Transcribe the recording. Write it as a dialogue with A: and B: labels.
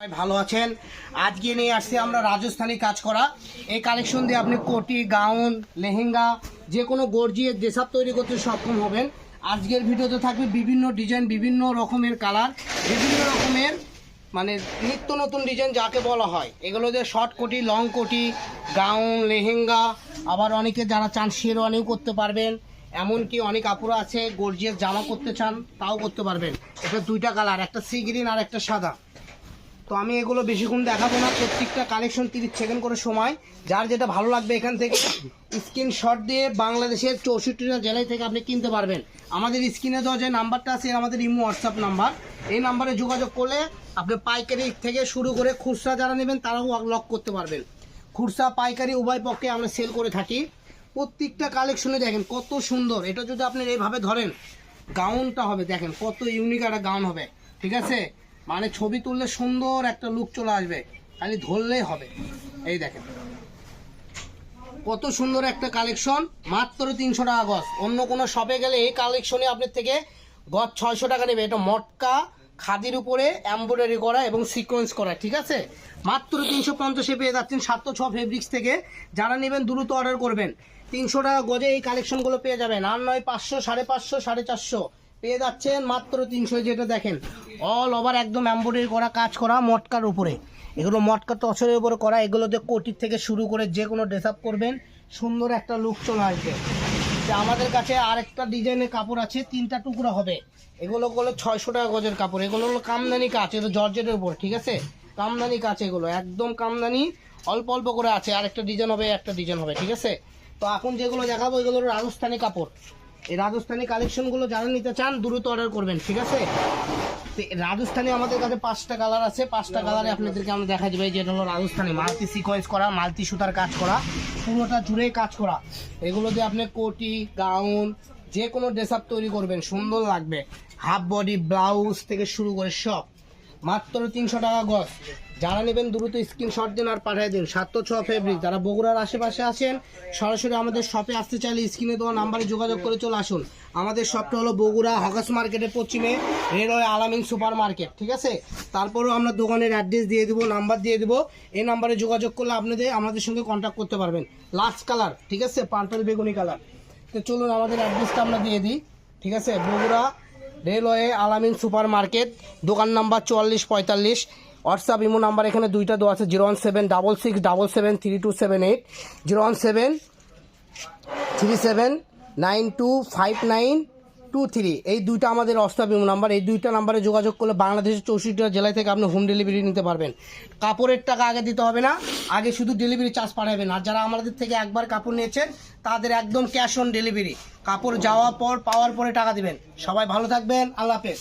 A: ভালো আছেন? আজকে নিয়ে আসছি আমরা রাজস্থানি কাজ করা। এই কালেকশন দিয়ে আপনি কোটি, গাউন, লেহেঙ্গা, যে কোনো গর্জিয়ে যেসব তৈরি করতে সক্ষম হবেন। আজকের ভিডিওতে থাকবে বিভিন্ন ডিজাইন বিভিন্ন রকমের কালার বিভিন্ন রকমের মানে নিত্য নতুন ডিজাইন যাকে বলা হয়। এগুলো যে শর্ট কোটি লং কোটি, গাউন, লেহেঙ্গা, আবার অনেকে যারা চান শেরওয়ানিও করতে পারবেন। এমনকি অনেক আপুরা আছে গর্জিয়াস জামা করতে চান, তাও করতে পারবেন। এটা দুইটা কালার একটা সি গ্রিন আর একটা সাদা। তো আমি এগুলো বেশিক্ষণ দেখাবো না। প্রত্যেকটা কালেকশন তিরিশ সেকেন্ড করে সময়। যার যেটা ভালো লাগবে এখান থেকে স্ক্রিনশট দিয়ে বাংলাদেশের চৌষট্টিটা জেলায় থেকে আপনি কিনতে পারবেন। আমাদের স্ক্রিনে দেওয়া যে নাম্বারটা আছে আমাদের ইমো হোয়াটসঅ্যাপ নাম্বার। এই নাম্বারে যোগাযোগ করলে আপনি পাইকারি থেকে শুরু করে খুচরা যারা নেবেন, তারাও লক করতে পারবেন। খুচরা, পাইকারি উভয় পক্ষে আমরা সেল করে থাকি। প্রত্যেকটা কালেকশনে দেখেন কত সুন্দর। এটা যদি আপনি এইভাবে ধরেন গাউনটা হবে, দেখেন কত ইউনিক একটা গাউন হবে। ঠিক আছে? মানে ছবি তুললে সুন্দর একটা লুক চলে আসবে। খালি ধরলেই হবে। এই দেখেন। কত সুন্দর একটা কালেকশন মাত্র তিনশো টাকা গজ। অন্য কোনো শপে গেলে এই কালেকশনে আপনার থেকে গছ ছয়শো টাকা নেবে। এটা মটকা, খাদির উপরে এমব্রয়ডারি করা এবং সিকোয়েন্স করা, ঠিক আছে? মাত্র তিনশো পঞ্চাশে পেয়ে যাচ্ছেন সাতশো ছ ফেব্রিক্স থেকে। যারা নেবেন, দ্রুত অর্ডার করবেন। তিনশো টাকা গজে এই কালেকশনগুলো পেয়ে যাবেন। আর নয় পাঁচশো, সাড়ে পাঁচশো, সাড়ে চারশো। পেয়ে যাচ্ছেন মাত্র তিনশো যেটা দেখেন। অল ওভার একদম এমব্রয়ডারি করা, কাজ করা, মটকার উপরে। এগুলো মটকা টসরের উপরে করা, এগুলোতে কোটির থেকে শুরু করে যে কোনো ড্রেস আপ করবেন, সুন্দর একটা লুক চলে আসবে। আমাদের কাছে আরেকটা ডিজাইনের কাপড় আছে, তিনটা টুকরো হবে। এগুলো হলো ছয়শো টাকা গজের কাপড়। এগুলো হলো কামদানি কাজ এটা জর্জেটের উপর, ঠিক আছে? কামদানি কাজ এগুলো, একদম কামদানি, অল্প অল্প করে আছে। আরেকটা ডিজাইন হবে, একটা ডিজাইন হবে, ঠিক আছে? তো এখন যেগুলো দেখাবো, এগুলো রাজস্থানি কাপড়। এই রাজস্থানি কালেকশনগুলো যারা নিতে চান, দ্রুত অর্ডার করবেন, ঠিক আছে? রাজস্থানি আমাদের কাছে পাঁচটা কালার আছে। পাঁচটা কালারে আপনাদেরকে আমরা দেখা যাবে, যেটা হলো রাজস্থানি মাল্টি সিকোয়েন্স করা মাল্টি সুতার কাজ করা, পুরোটা জুড়ে কাজ করা। এগুলো দিয়ে আপনি কোটি, গাউন, যে কোনো ড্রেস আপ তৈরি করবেন, সুন্দর লাগবে। হাফ বডি ব্লাউজ থেকে শুরু করে সব। মাত্র তিনশো টাকা গজ। যারা নেবেন দ্রুত স্ক্রিনশট দিন আর পাঠিয়ে দিন। সাতশো ছ ফেব্রিক যারা বগুড়ার আশেপাশে আছেন, সরাসরি আমাদের শপে আসতে চাইলে স্ক্রিনে দেওয়া নাম্বারে যোগাযোগ করে চলে আসুন। আমাদের শপটা হলো বগুড়া হগাস মার্কেটের পশ্চিমে, রেলওয়ে আলামিন সুপার মার্কেট ঠিক আছে? তারপরেও আমরা দোকানের অ্যাড্রেস দিয়ে দেবো নাম্বার দিয়ে দেবো। এই নাম্বারে যোগাযোগ করলে আপনাদের, আমাদের সঙ্গে কন্ট্যাক্ট করতে পারবেন। লাস্ট কালার ঠিক আছে? পার্পল বেগুনি কালার তো চলুন আমাদের অ্যাড্রেসটা আমরা দিয়ে দিই, ঠিক আছে? Bogura railway Alamin super market দোকান নাম্বার চুয়াল্লিশ পঁয়তাল্লিশ। হোয়াটসঅ্যাপ ইমো নাম্বার এখানে দুইটা দেওয়া আছে zero one seven double six double seven three two seven eight zero one seven three seven nine two five nine two three এই দুইটা আমাদের হোয়াটসঅ্যাপ ইমো নাম্বার, এই দুইটা নাম্বারে যোগাযোগ করলে বাংলাদেশের চৌষট্টিটা জেলায় থেকে আপনি হোম ডেলিভারি নিতে পারবেন। কাপড়ের টাকা আগে দিতে হবে না, আগে শুধু ডেলিভারি চার্জ পাঠাবেন। আর যারা আমাদের থেকে একবার কাপড় নিয়েছেন, তাদের একদম ক্যাশ অন ডেলিভারি কাপড় যাওয়ার পর, পাওয়ার পরে টাকা দিবেন। সবাই ভালো থাকবেন, আল্লাহ হাফেজ।